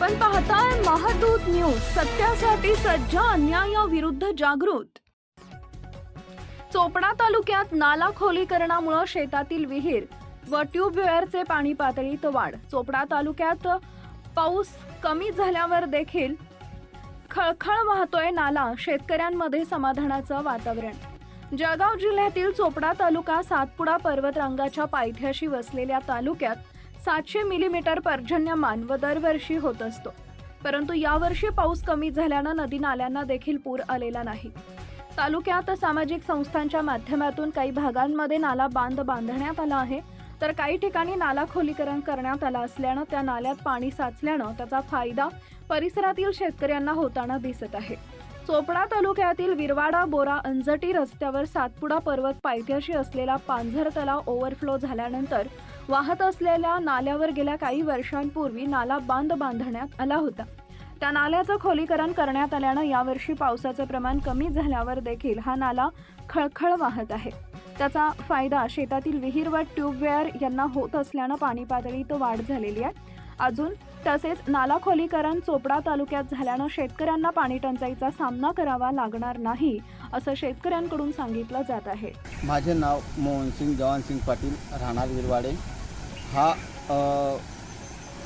आपण पाहताय महादूत न्यूज सत्यासाठी सज्ज अन्यायाविरुद्ध जागृत. चोपडा तालुक्यात नाला खोलीकरणामुळे शेतातील विहीर व ट्यूबवेअरचे पाणी पातळीत वाढ. चोपडा तालुक्यात पाऊस कमी झाल्यावर देखील खळखळ वाहतोय नाला शेतकऱ्यांमध्ये समाधानाचं वातावरण. जळगाव जिल्ह्यातील चोपडा तालुका सातपुडा पर्वतरांगाच्या पायथ्याशी वसलेल्या तालुक्यात सातशे मिलीमीटर पर्जन्यमान व दरवर्षी होत असतो. परंतु यावर्षी पाऊस कमी झाल्यानं नदी नाल्यांना देखील पूर आलेला नाही. तालुक्यात सामाजिक संस्थांच्या माध्यमातून काही भागांमध्ये नाला बांध बांधण्यात आला आहे. तर काही ठिकाणी नाला खोलीकरण करण्यात आलं असल्यानं त्या नाल्यात पाणी साचल्यानं त्याचा फायदा परिसरातील शेतकऱ्यांना होताना दिसत आहे. चोपडा तालुक्यातील विरवाडा बोरा अंजटी रस्त्यावर सातपुडा पर्वत पायथ्याशी असलेला पांझर तलाव ओव्हरफ्लो झाल्यानंतर वाहत असलेल्या नाल्यावर गेल्या काही वर्षांपूर्वी नाला बांध बांधण्यात आला होता. त्या नाल्याचं खोलीकरण करण्यात आल्यानं यावर्षी पावसाचं प्रमाण कमी झाल्यावर देखील हा नाला खळखळ वाहत आहे. त्याचा फायदा शेतातील विहीर व ट्यूबवेअर यांना होत असल्यानं पाणी पातळीत वाढ झालेली आहे. अजून तसेच नाला खोलीकरण चोपडा तालुक्यात झाल्यानं शेतकऱ्यांना पाणी टंचाईचा सामना करावा लागणार नाही असं शेतकऱ्यांकडून सांगितलं जात आहे. माझे नाव मोहनसिंग जवानसिंग पाटील राहणार विरवाडे. हा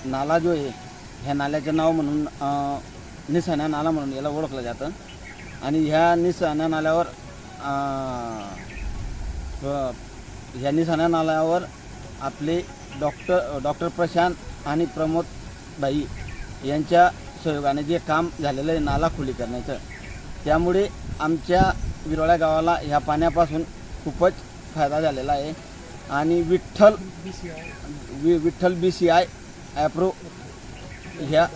नाला जो आहे ह्या नाल्याचं नाव म्हणून अ, निसाण्या नाला म्हणून याला ओळखलं जातं. आणि ह्या निसाण्या नाल्यावर ह्या निसाण्या नाल्यावर आपले डॉक्टर डॉक्टर प्रशांत आणि प्रमोद भाई यांच्या सहयोगाने जे काम झालेलं आहे नाला खुली करण्याचं त्यामुळे आमच्या विरोळ्या गावाला ह्या पाण्यापासून खूपच फायदा झालेला आहे. आणि विठ्ठल वि विठ्ठल बी सी आय ॲप्रो ह्या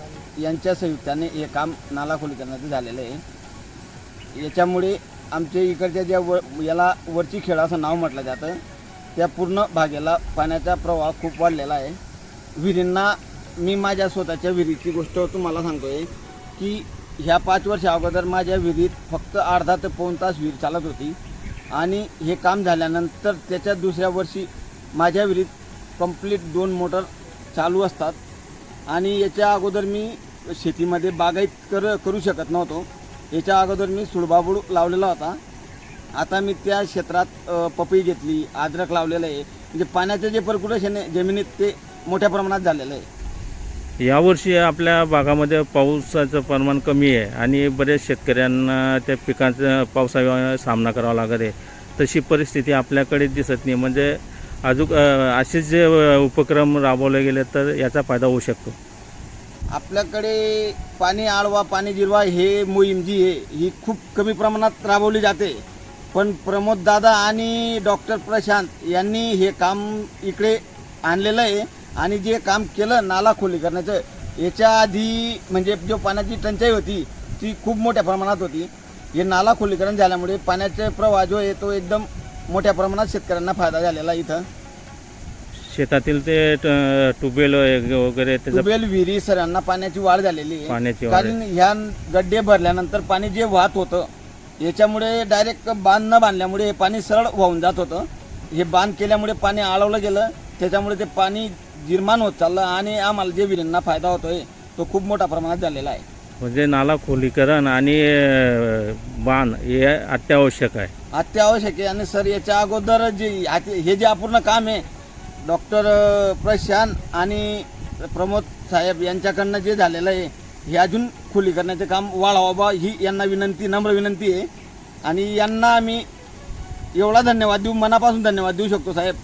यांच्या संयुक्ताने हे काम नाला खोली करण्याचं झालेलं आहे. याच्यामुळे आमच्या इकडच्या ज्या व याला वरची खेळ असं नाव म्हटलं जातं त्या पूर्ण भागेला पाण्याचा प्रवाह खूप वाढलेला आहे. विहिरींना मी माझ्या स्वतःच्या विहिरीची गोष्ट तुम्हाला सांगतोय की ह्या पाच वर्ष अगोदर माझ्या विहिरीत फक्त अर्धा ते पाऊन तास विहीर चालत होती. आणि हे काम झाल्यानंतर त्याच्या दुसऱ्या वर्षी माझ्या विहिरीत कंप्लीट दोन मोटर चालू असतात. आणि याच्या अगोदर मी शेतीमध्ये बागायत कर करू शकत नव्हतो. याच्या अगोदर मी सुडबाबूड लावलेला होता. आता मी त्या क्षेत्रात पपई घेतली अद्रक लावलेलं आहे. म्हणजे पाण्याचं जे पर्क्युलेशन आहे जमिनीत ते मोठ्या प्रमाणात झालेलं आहे. यावर्षी आपल्या भागामध्ये पावसाचं प्रमाण कमी आहे आणि बरेच शेतकऱ्यांना त्या पिकांचा पावसाळ्या सामना करावा लागत आहे. तशी परिस्थिती आपल्याकडे दिसत नाही. म्हणजे अजून असेच जे उपक्रम राबवले गेले तर याचा फायदा होऊ शकतो. आपल्याकडे पाणी आळवा पाणी जिरवा हे मोहीम जी आहे ही खूप कमी प्रमाणात राबवली जाते. पण प्रमोद दादा आणि डॉक्टर प्रशांत यांनी हे काम इकडे आणलेलं आहे. आणि जे काम केलं नाला खोली करण्याचं याच्या आधी म्हणजे जो पाण्याची टंचाई होती ती खूप मोठ्या प्रमाणात होती. हे नाला खोलीकरण झाल्यामुळे पाण्याचे प्रवाह जो आहे तो एकदम मोठ्या प्रमाणात शेतकऱ्यांना फायदा झालेला इथं. शेतातील ते ट्यूबवेल वगैरे ट्यूबवेल विहिरी सरांना पाण्याची वाढ झालेली आहे. कारण ह्या गड्डे भरल्यानंतर पाणी जे वाहत होतं याच्यामुळे डायरेक्ट बांध न बांधल्यामुळे हे पाणी सरळ वाहून जात होतं. हे बांध केल्यामुळे पाणी आळवलं गेलं. त्याच्यामुळे ते पाणी निर्माण होत चाललं आणि आम्हाला जे विहिरींना फायदा होतोय तो खूप मोठ्या प्रमाणात झालेला आहे. म्हणजे नाला खोलीकरण आणि बाण हे अत्यावश्यक आहे. अत्यावश्यक आहे. आणि सर याच्या अगोदर जे हे जे अपूर्ण काम आहे डॉक्टर प्रशांत आणि प्रमोद साहेब यांच्याकडनं जे झालेलं आहे हे अजून खुली करण्याचे काम वाढावा बा ही यांना विनंती नम्र विनंती आहे. आणि यांना आम्ही एवढा धन्यवाद देऊ मनापासून धन्यवाद देऊ शकतो साहेब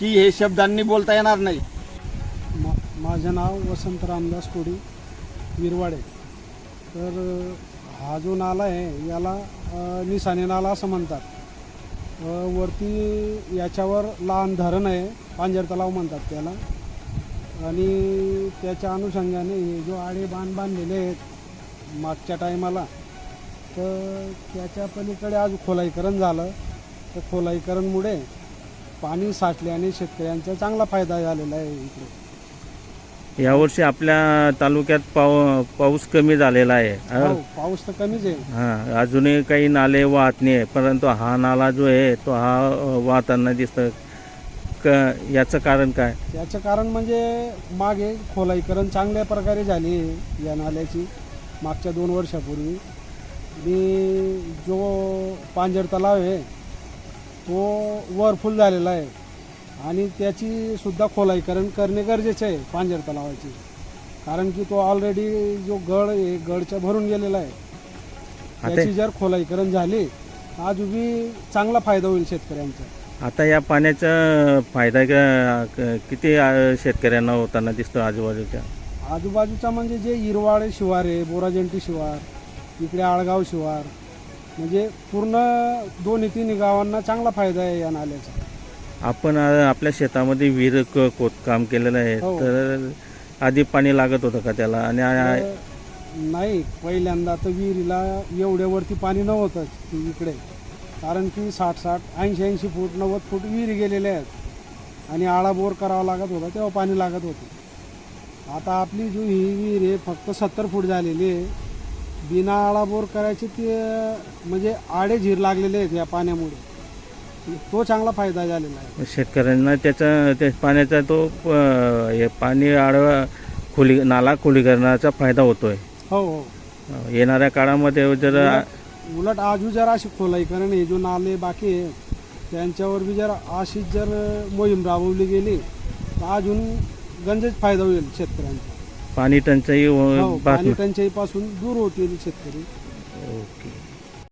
की हे शब्दांनी बोलता येणार नाही. मा माझं नाव वसंत रामदास कोडी विरवाडे. तर हा जो नाला आहे याला निसाने नाला असं म्हणतात. वरती याच्यावर लहान धरण आहे पांजर तलाव म्हणतात त्याला. आणि त्याच्या अनुषंगाने हे जो आडे बांध बांधलेले आहेत मागच्या टायमाला तर त्याच्या पलीकडे आज खोलाईकरण झालं. तर खोलाईकरणमुळे पाणी साठल्याने शेतकऱ्यांचा चांगला फायदा झालेला आहे इकडे. यावर्षी आपल्या तालुक्यात पाऊ पाऊस कमी झालेला आहे हो? पाऊस तर कमीच आहे. हा अजूनही काही नाले वाहत नाही आहे परंतु हा नाला जो आहे तो हा वाहताना दिसतं क याचं कारण काय? याचं कारण म्हणजे मागे खोलाईकरण चांगल्या प्रकारे झाली आहे या नाल्याची मागच्या दोन वर्षापूर्वी. आणि जो पांजर तलाव आहे तो वर फुल झालेला आहे. आणि त्याची सुद्धा खोलाईकरण करणे गरजेचे आहे पांजर तलावाची. कारण की तो ऑलरेडी जो गड आहे गडच्या भरून गेलेला आहे. आता त्याची जर खोलाईकरण झाली आज बी चांगला फायदा होईल शेतकऱ्यांचा. आता या पाण्याचा फायदा क- किती अ, शेतकऱ्यांना होताना दिसतो आजूबाजूच्या? आजूबाजूचा म्हणजे जे इरवाडे शिवार आहे बोराजंटी शिवार इकडे आळगाव शिवार म्हणजे पूर्ण दोन्ही तिन्ही गावांना चांगला फायदा आहे या नाल्याचा. आपण अ, आपल्या शेतामध्ये विहीर क- खोदकाम केलेलं आहे हो. तर आधी पाणी लागत होतं का त्याला? आणि आ- तर नाही पहिल्यांदा तर विहिरीला एवढ्यावरती पाणी नव्हतंच इकडे. कारण की साठ साठ ऐंशी ऐंशी फूट नव्वद फूट विहिरी गेलेल्या आहेत. आणि आळा बोर करावा लागत होता तेव्हा पाणी लागत होतं. आता आपली जो ही विहीर आहे फक्त सत्तर फूट झालेली आहे. बिना आळा बोर करायचे ते म्हणजे आडे झीर लागलेले आहेत या पाण्यामुळे. तो चांगला फायदा झालेला आहे. शेतकऱ्यांना त्याचा त्या पाण्याचा तो हे पाणी आडवा खोली नाला खोलीकरणाचा फायदा होतोय. हो हो. येणाऱ्या काळामध्ये जर उलट- आजू जर अशी खोलाईकरण हे जो नाले बाकी आहे त्यांच्यावर बी जर अशीच जर मोहीम राबवली गेली तर अजून गंजेच फायदा होईल शेतकऱ्यांचा. पाणी टंचाई हो पाणी टंचाईपासून दूर होतील शेतकरी. ओके.